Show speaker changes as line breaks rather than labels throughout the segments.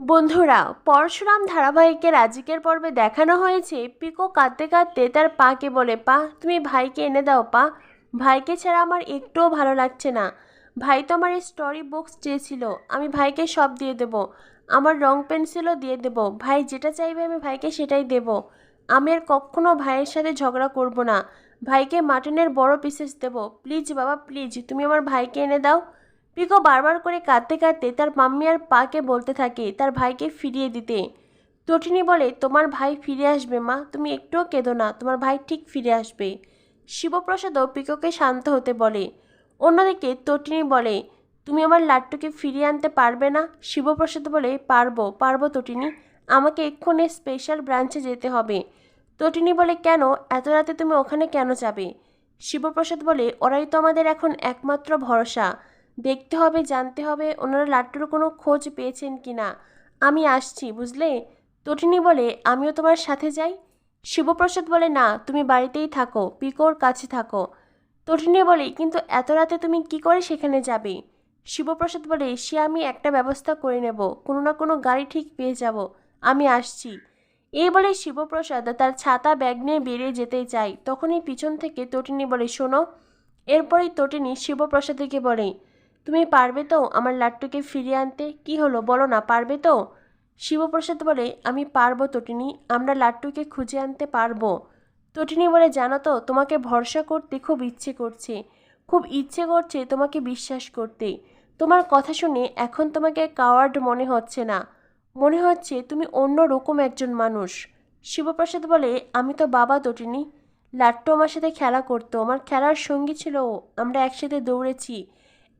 বন্ধুরা, পরশুরাম ধারাবাহিকের আজকের পর্বে দেখানো হয়েছে। পিকো কাঁদতে কাঁদতে তার পাকে বলে, পা, তুমি ভাইকে এনে দাও, পা। ভাইকে ছাড়া আমার একটুও ভালো লাগছে না। ভাই তো আমার এই স্টোরি বুকস চেয়েছিল। আমি ভাইকে সব দিয়ে দেব। আমার রং পেন্সিলও দিয়ে দেব। ভাই যেটা চাইবে আমি ভাইকে সেটাই দেব। আমি আর কখনো ভাইয়ের সাথে ঝগড়া করব না। ভাইকে মাটনের বড় পিসেস দেব। প্লিজ বাবা, প্লিজ, তুমি আমার ভাইকে এনে দাও। পিকো বারবার করে কাঁদতে কাঁদতে তার মাম্মি আর পাকে বলতে থাকে তার ভাইকে ফিরিয়ে দিতে। তটিনী বলে, তোমার ভাই ফিরে আসবে মা, তুমি একটুও কেঁদো না, তোমার ভাই ঠিক ফিরে আসবে। শিবপ্রসাদও পিকোকে শান্ত হতে বলে। অন্যদিকে তটিনী বলে, তুমি আমার লাট্টুকে ফিরিয়ে আনতে পারবে না? শিবপ্রসাদ বলে, পারব পারব তটিনী আমাকে এক্ষুনি স্পেশাল ব্রাঞ্চে যেতে হবে। তটিনী বলে, কেন? এত রাতে তুমি ওখানে কেন যাবে? শিবপ্রসাদ বলে, ওরাই তো আমাদের এখন একমাত্র ভরসা। দেখতে হবে, জানতে হবে ওনারা লাট্টুর কোনো খোঁজ পেয়েছেন কি না। আমি আসছি, বুঝলে? তটিনী বলে, আমিও তোমার সাথে যাই? শিবপ্রসাদ বলে, না, তুমি বাড়িতেই থাকো, পিকোর কাছে থাকো। তটিনী বলে, কিন্তু এত রাতে তুমি কি করে সেখানে যাবে? শিবপ্রসাদ বলে, সে আমি একটা ব্যবস্থা করে নেব, কোনো না কোনো গাড়ি ঠিক পেয়ে যাব, আমি আসছি। এই বলে শিবপ্রসাদ তার ছাতা, ব্যাগ নিয়ে বেরিয়ে যেতে চায়। তখনই পিছন থেকে তটিনী বলে, শোনো। এরপরেই তটিনী শিবপ্রসাদকে বলে তুমি পারবে তো আমার লাট্টুকে ফিরিয়ে আনতে? কি হলো? বলো না, পারবে তো? শিবপ্রসাদ বলে, আমি পারব তটিনী, আমরা লাট্টুকে খুঁজে আনতে পারব। তটিনী বলে, জানো তো, তোমাকে ভরসা করতে খুব ইচ্ছে করছে। খুব ইচ্ছে করছে তোমাকে বিশ্বাস করতে। তোমার কথা শুনে এখন তোমাকে কাওয়ার্ড মনে হচ্ছে না। মনে হচ্ছে তুমি অন্য রকম একজন মানুষ। শিবপ্রসাদ বলে, আমি তো বাবা তটিনী। লাট্টু আমার সাথে খেলা করতো। আমার খেলার সঙ্গী ছিল আমরা একসাথে দৌড়েছি।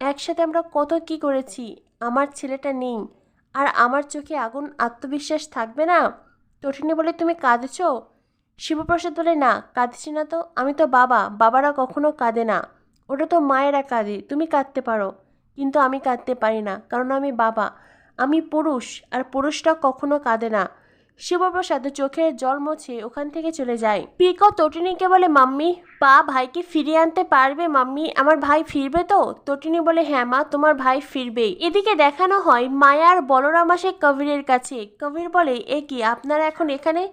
একসাথে আমরা কত কি করেছি? আমার ছেলেটা নেই। আর আমার চোখে আগুন আত্মবিশ্বাস থাকবে না? তটিনী বলে, তুমি কাঁদছো? শিবপ্রসাদ বলে, না, কাঁদছি না তো। আমি তো বাবা। বাবারা কখনো কাঁদে না। ওটা তো মায়েরা কাঁদে। তুমি কাঁদতে পারো। কিন্তু আমি কাঁদতে পারি না। কারণ আমি বাবা। আমি পুরুষ। আর পুরুষরা কখনো কাঁদে না। শিবপ্রসাদ চোখের জল মুছে ওখান থেকে চলে যায়। পিকো তটিনীকে বলে, মাম্মি, পা ভাইকে ফিরিয়ে আনতে পারবে, মাম্মি? আমার ভাই ফিরবে তো? তটিনী বলে হ্যাঁ মা, তোমার ভাই ফিরবে এদিকে দেখানো হয় মায়ার বলরাম আসে কবিরের কাছে। কবির বলে, এ কি, আপনারা এখন এখানে?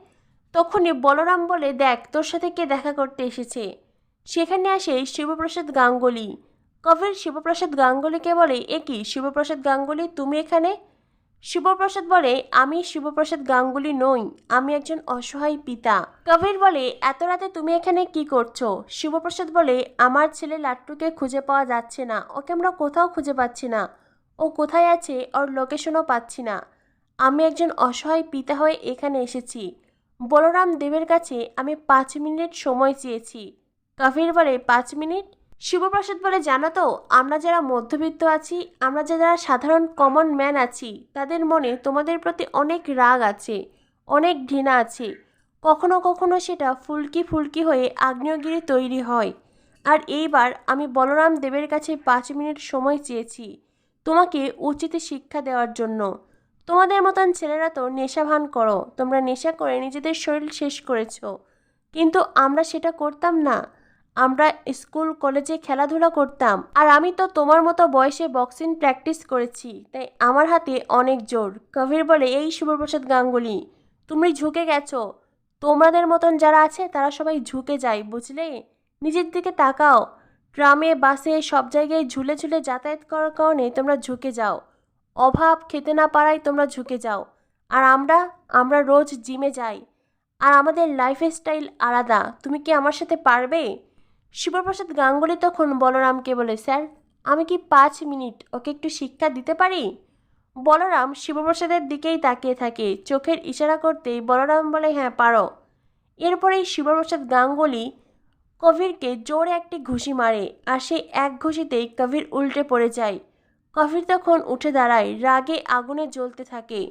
তখনই বলরাম বলে, দেখ, তোর সাথে কে দেখা করতে এসেছে? সেখানে আসে শিবপ্রসাদ গাঙ্গুলি। কবির শিবপ্রসাদ গাঙ্গুলিকে বলে, এ কি, শিবপ্রসাদ গাঙ্গুলি, তুমি এখানে? শিবপ্রসাদ বলে, আমি শিবপ্রসাদ গাঙ্গুলি নই, আমি একজন অসহায় পিতা। কবির বলে, এত রাতে তুমি এখানে কি করছ? শিবপ্রসাদ বলে, আমার ছেলে লাট্টুকে খুঁজে পাওয়া যাচ্ছে না, ওকে আমরা কোথাও খুঁজে পাচ্ছি না। ও কোথায় আছে, ওর লোকেশনও পাচ্ছি না। আমি একজন অসহায় পিতা হয়ে এখানে এসেছি। বলরাম দেবের কাছে আমি পাঁচ মিনিট সময় চেয়েছি। কবির বলে, পাঁচ মিনিট? শিবপ্রসাদ বলে, জানো তো, আমরা যারা মধ্যবিত্ত আছি, আমরা যারা সাধারণ কমন ম্যান আছি, তাদের মনে তোমাদের প্রতি অনেক রাগ আছে, অনেক ঘৃণা আছে। কখনো কখনো সেটা ফুলকি ফুলকি হয়ে আগ্নেয়গিরি তৈরি হয়। আর এইবার আমি বলরাম দেবের কাছে পাঁচ মিনিট সময় চেয়েছি তোমাকে উচিত শিক্ষা দেওয়ার জন্য। তোমাদের মতন ছেলেরা তো নেশা ভান করো, তোমরা নেশা করে নিজেদের শরীর শেষ করেছ। কিন্তু আমরা সেটা করতাম না। আমরা স্কুল, কলেজে খেলাধুলা করতাম আর আমি তো তোমার মতো বয়সে বক্সিং প্র্যাকটিস করেছি, তাই আমার হাতে অনেক জোর। কবির বলে, এই শুভপ্রসাদ গাঙ্গুলি, তুমি ঝুঁকে গেছো। তোমাদের মতন যারা আছে, তারা সবাই ঝুঁকে যায়, বুঝলে? নিজের দিকে তাকাও। ট্রামে বাসে, সব জায়গায় ঝুলে ঝুলে যাতায়াত করার কারণে তোমরা ঝুঁকে যাও। অভাব খেতে না পারায় তোমরা ঝুঁকে যাও। আর আমরা আমরা রোজ জিমে যাই। আর আমাদের লাইফ স্টাইল আলাদা। তুমি কি আমার সাথে পারবে? শিবপ্রসাদ গাঙ্গুলি তখন বলরামকে বলে, স্যার, আমি কি পাঁচ মিনিট ওকে একটু শিক্ষা দিতে পারি? বলরাম শিবপ্রসাদের দিকেই তাকিয়ে থাকে। চোখের ইশারা করতেই বলরাম বলে হ্যাঁ পারো। এরপরেই শিবপ্রসাদ গাঙ্গুলি কবিরকে জোরে একটি ঘুষি মারে আর সেই এক ঘুষিতেই কবির উল্টে পড়ে যায়। কবির তখন উঠে দাঁড়ায়, রাগে আগুনে জ্বলতে থাকে।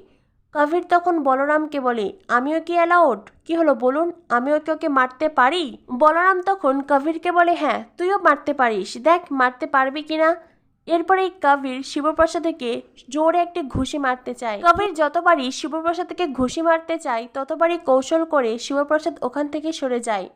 কবির তখন বলরামকে বলে, আমিও কি অ্যালাউড কি হলো বলুন, আমিও কি ওকে মারতে পারি? বলরাম তখন কবিরকে বলে হ্যাঁ তুইও মারতে পারিস। দেখ, মারতে পারবি কিনা এরপরেই কবির শিবপ্রসাদকে জোরে একটি ঘুষি মারতে চায়। কবির যতবারই শিবপ্রসাদকে ঘুষি মারতে চায়, ততবারই কৌশল করে শিবপ্রসাদ ওখান থেকে সরে যায়।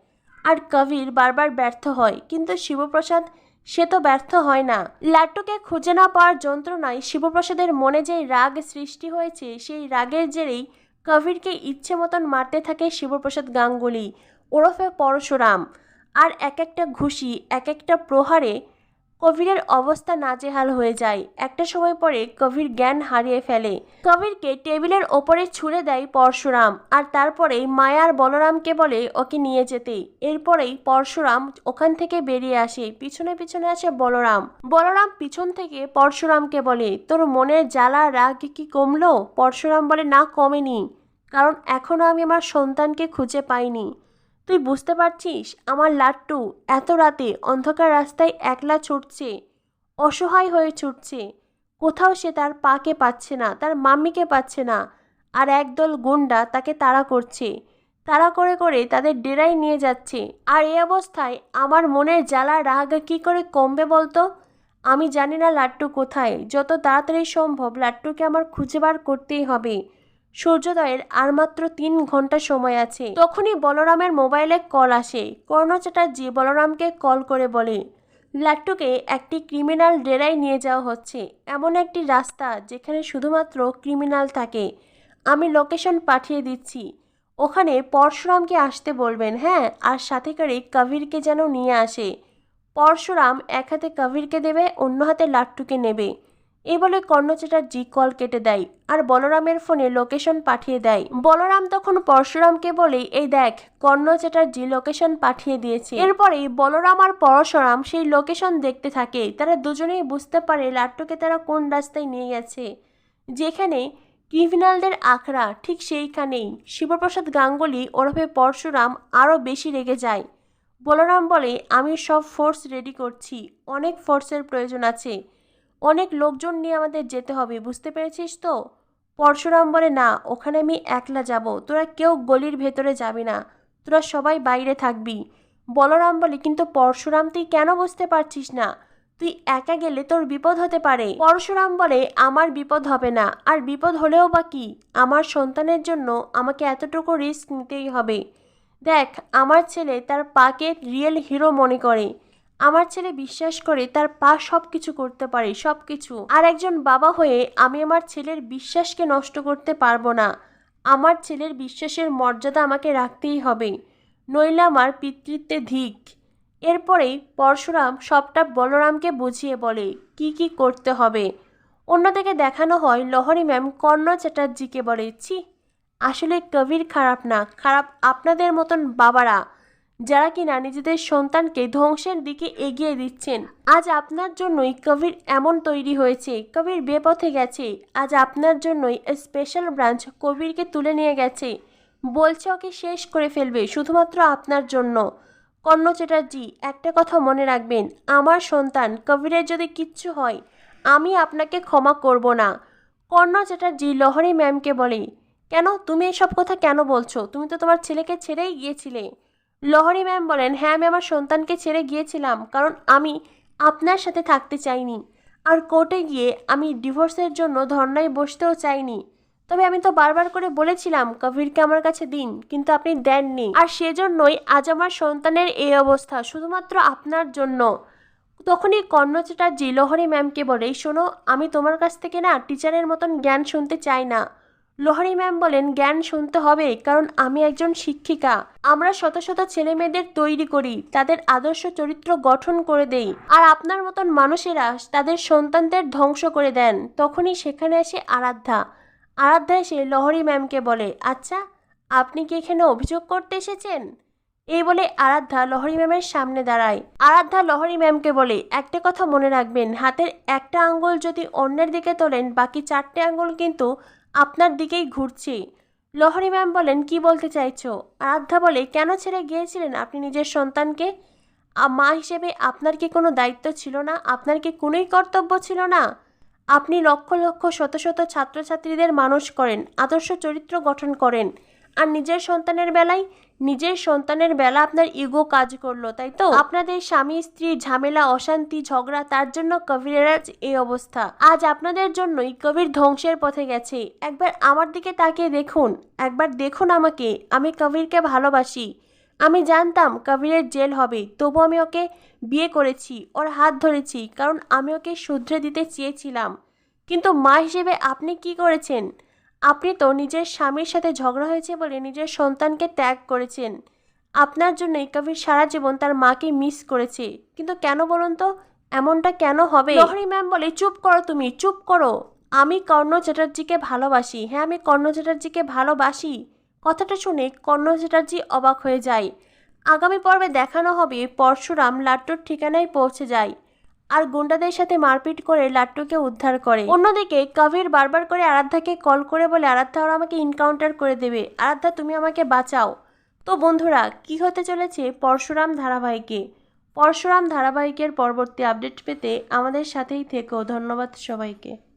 আর কবির বারবার ব্যর্থ হয়, কিন্তু শিবপ্রসাদ সে তো ব্যর্থ হয় না। লাট্টুকে খুঁজে না পাওয়ার যন্ত্রণায় শিবপ্রসাদের মনে যে রাগ সৃষ্টি হয়েছে, সেই রাগের জেরেই কবিরকে ইচ্ছে মতন মারতে থাকে শিবপ্রসাদ গাঙ্গুলি, ওরফে পরশুরাম। আর এক একটা ঘুষি এক একটা প্রহারে কবিরের অবস্থা নাজেহাল হয়ে যায়। একটা সময় পরে কবির জ্ঞান হারিয়ে ফেলে। কবিরকে টেবিলের ওপরে ছুঁড়ে দেয় পরশুরাম আর তারপরেই মায়ার বলরামকে বলে ওকে নিয়ে যেতে। এরপরেই পরশুরাম ওখান থেকে বেরিয়ে আসে। পিছনে পিছনে আসে বলরাম। বলরাম পিছন থেকে পরশুরামকে বলে, তোর মনের জ্বালা রাগ কি কমলো? পরশুরাম বলে, না, কমেনি। কারণ এখনও আমি আমার সন্তানকে খুঁজে পাইনি। তুই বুঝতে পারছিস, আমার লাট্টু এত রাতে অন্ধকার রাস্তায় একলা ছুটছে, অসহায় হয়ে ছুটছে। কোথাও সে তার পাকে পাচ্ছে না, তার মাম্মিকে পাচ্ছে না, আর একদল গুন্ডা তাকে তাড়া করছে। তাড়া করে করে তাদের ডেরায় নিয়ে যাচ্ছে। আর এই অবস্থায় আমার মনের জ্বালা রাগ কী করে কমবে বলতো? আমি জানি না লাট্টু কোথায়। যত তাড়াতাড়ি সম্ভব লাট্টুকে আমার খুঁজে বার করতেই হবে। সূর্যোদয়ের আর মাত্র তিন ঘণ্টা সময় আছে। তখনই বলরামের মোবাইলে কল আসে। কর্ণ চ্যাটার্জি বলরামকে কল করে বলে লাট্টুকে একটি ক্রিমিনাল ডেরায় নিয়ে যাওয়া হচ্ছে। এমন একটি রাস্তা যেখানে শুধুমাত্র ক্রিমিনাল থাকে। আমি লোকেশন পাঠিয়ে দিচ্ছি। ওখানে পরশুরামকে আসতে বলবেন হ্যাঁ? আর সাথে করে কবিরকে যেন নিয়ে আসে। পরশুরাম এক হাতে কবিরকে দেবে, অন্য হাতে লাট্টুকে নেবে। এই বলে কর্ণ চ্যাটার্জি কল কেটে দেয় আর বলরামের ফোনে লোকেশন পাঠিয়ে দেয়। বলরাম তখন পরশুরামকে বলে, এই দেখ কর্ণ চ্যাটার্জি লোকেশন পাঠিয়ে দিয়েছে। এরপরেই বলরাম আর পরশুরাম সেই লোকেশন দেখতে থাকে। তারা দুজনেই বুঝতে পারে লাট্টুকে তারা কোন রাস্তায় নিয়ে গেছে। যেখানে ক্রিমিনালদের আখড়া, ঠিক সেইখানেই। শিবপ্রসাদ গাঙ্গুলি ওরফে পরশুরাম আরও বেশি রেগে যায়। বলরাম বলে, আমি সব ফোর্স রেডি করছি। অনেক ফোর্সের প্রয়োজন আছে। অনেক লোকজন নিয়ে আমাদের যেতে হবে, বুঝতে পেরেছিস তো? পরশুরাম বলে, না, ওখানে আমি একলা যাব। তোরা কেউ গলির ভেতরে যাবি না। তোরা সবাই বাইরে থাকবি। বলরাম বলে, কিন্তু পরশুরাম, তুই কেন বুঝতে পারছিস না? তুই একা গেলে তোর বিপদ হতে পারে। পরশুরাম বলে, আমার বিপদ হবে না। আর বিপদ হলেও বা কি? আমার সন্তানের জন্য আমাকে এতটুকু রিস্ক নিতেই হবে। দেখ, আমার ছেলে তার পাকে রিয়েল হিরো মনে করে। আমার ছেলে বিশ্বাস করে তার পা সব কিছু করতে পারে সব কিছু আর একজন বাবা হয়ে আমি আমার ছেলের বিশ্বাসকে নষ্ট করতে পারব না। আমার ছেলের বিশ্বাসের মর্যাদা আমাকে রাখতেই হবে। নইলে আমার পিতৃত্বে ধিক। এরপরেই পরশুরাম সবটা বলরামকে বুঝিয়ে বলে, কি কি করতে হবে? অন্যদিকে দেখানো হয় লহরি ম্যাম কর্ণ চ্যাটার্জিকে বলে, ছি, আসলে কবির খারাপ না, খারাপ আপনাদের মতন বাবারা। যারা কিনা নিজেদের সন্তানকে ধ্বংসের দিকে এগিয়ে দিচ্ছেন। আজ আপনার জন্যই কবির এমন তৈরি হয়েছে। কবির বেপথে গেছে। আজ আপনার জন্যই স্পেশাল ব্রাঞ্চ কবিরকে তুলে নিয়ে গেছে। বলছে ওকে শেষ করে ফেলবে, শুধুমাত্র আপনার জন্য। কর্ণ চ্যাটার্জি, একটা কথা মনে রাখবেন। আমার সন্তান কবিরের যদি কিচ্ছু হয়, আমি আপনাকে ক্ষমা করব না। কর্ণ চ্যাটার্জি লহরি ম্যামকে বলে, কেন? তুমি এসব কথা কেন বলছো? তুমি তো তোমার ছেলেকে ছেড়েই গিয়েছিলে। লহরি ম্যাম বলেন হ্যাঁ আমি আমার সন্তানকে ছেড়ে গিয়েছিলাম, কারণ আমি আপনার সাথে থাকতে চাইনি। আর কোর্টে গিয়ে আমি ডিভোর্সের জন্য ধর্নায় বসতেও চাইনি। তবে আমি তো বারবার করে বলেছিলাম কবিরকে আমার কাছে দিন, কিন্তু আপনি দেননি। আর সেজন্যই আজ আমার সন্তানের এই অবস্থা, শুধুমাত্র আপনার জন্য। তখনই কর্ণ চ্যাটার্জি লহরি ম্যামকে বলে, শোনো, আমি তোমার কাছ থেকে না টিচারের মতন জ্ঞান শুনতে চাই না। লোহারি ম্যাম বলেন, জ্ঞান শুনতে হবে, কারণ আমি একজন শিক্ষিকা। আমরা শত শত ছেলে মেয়েদের তৈরি করি, তাদের আদর্শ চরিত্র গঠন করে দেই। আর আপনার মতন মানুষেরা তাদের সন্তানদের ধ্বংস করে দেন। তখনই সেখানে আসে আরাধ্যা। আরাধ্যা এসে লহরি ম্যামকে বলে আচ্ছা আপনি কি এখানে অভিযোগ করতে এসেছেন? এই বলে আরাধ্যা লহরি ম্যামের সামনে দাঁড়ায়। আরাধ্যা লহরি ম্যামকে বলে, একটা কথা মনে রাখবেন, হাতের একটা আঙ্গুল যদি অন্যের দিকে তোলেন, বাকি চারটে আঙ্গুল কিন্তু আপনার দিকেই ঘুরছি। লহরি ম্যাম বলেন, কি বলতে চাইছো? আরাধ্যা বলে, কেন ছেড়ে গিয়েছিলেন আপনি নিজের সন্তানকে? মা হিসেবে আপনার কি কোনো দায়িত্ব ছিল না? আপনার কি কোনোই কর্তব্য ছিল না? আপনি লক্ষ লক্ষ, শত শত ছাত্রছাত্রীদের মানুষ করেন, আদর্শ চরিত্র গঠন করেন। আর নিজের সন্তানের বেলায় নিজের সন্তানের বেলা আপনার ইগো কাজ করল, তাই তো? আপনাদের স্বামী, স্ত্রী, ঝামেলা, অশান্তি, ঝগড়া, তার জন্য কবিরের আজ এই অবস্থা। আজ আপনাদের জন্যই কবির ধ্বংসের পথে গেছে। একবার আমার দিকে তাকিয়ে দেখুন। একবার দেখুন আমাকে। আমি কবিরকে ভালোবাসি। আমি জানতাম কবিরের জেল হবে। তবু আমি ওকে বিয়ে করেছি। ওর হাত ধরেছি। কারণ আমি ওকে শুধরে দিতে চেয়েছিলাম। কিন্তু মা হিসেবে আপনি কি করেছেন? আপনি তো নিজের স্বামীর সাথে ঝগড়া হয়েছে বলে নিজের সন্তানকে ত্যাগ করেছেন। আপনার জন্যই কবির সারা জীবন তার মাকে মিস করেছে। কিন্তু কেন বলুন তো? এমনটা কেন হবে? লহরি ম্যাম বলে, চুপ করো তুমি, চুপ করো। আমি কর্ণ চ্যাটার্জিকে ভালোবাসি। হ্যাঁ আমি কর্ণ চ্যাটার্জিকে ভালোবাসি। কথাটা শুনে কর্ণ চ্যাটার্জি অবাক হয়ে যায়। আগামী পর্বে দেখানো হবে পরশুরাম লাট্টুর ঠিকানায় পৌঁছে যায়। আর গুন্ডাদের সাথে মারপিট করে লাট্টুকে উদ্ধার করে। অন্যদিকে কবির বারবার করে আরাধ্যাকে কল করে বলে, আরাধ্যা, ওরা আমাকে ইনকাউন্টার করে দেবে। আরাধ্যা, তুমি আমাকে বাঁচাও। তো বন্ধুরা, কি হতে চলেছে পরশুরাম ধারাবাহিকে? পরশুরাম ধারাবাহিকের পরবর্তী আপডেট পেতে আমাদের সাথেই থেকো। ধন্যবাদ সবাইকে।